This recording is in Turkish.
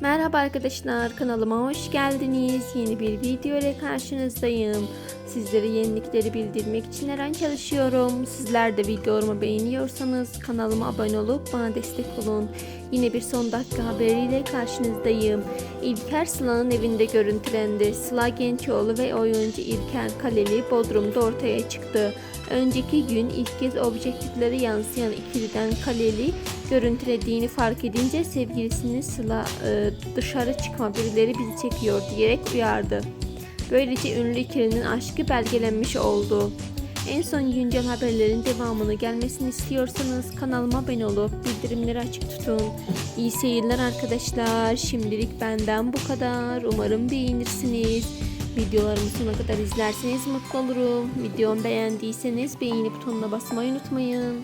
Merhaba arkadaşlar kanalıma hoş geldiniz. Yeni bir video ile karşınızdayım. Sizlere yenilikleri bildirmek için her an çalışıyorum. Sizler de videolarımı beğeniyorsanız kanalıma abone olup bana destek olun. Yine bir son dakika haberiyle karşınızdayım. İlker Sıla'nın evinde görüntülendi. Sıla Gençoğlu ve oyuncu İlker Kaleli Bodrum'da ortaya çıktı. Önceki gün ilk kez objektiflere yansıyan ikiliden Kaleli görüntülediğini fark edince sevgilisini Sıla e, dışarı çıkma birileri bizi çekiyor diyerek uyardı. Böylece ünlü ikilinin aşkı belgelenmiş oldu. En son güncel haberlerin devamını gelmesini istiyorsanız kanalıma abone olup bildirimleri açık tutun. İyi seyirler arkadaşlar. Şimdilik benden bu kadar. Umarım beğenirsiniz. Videolarımı sona kadar izlerseniz mutlu olurum. Videomu beğendiyseniz beğeni butonuna basmayı unutmayın.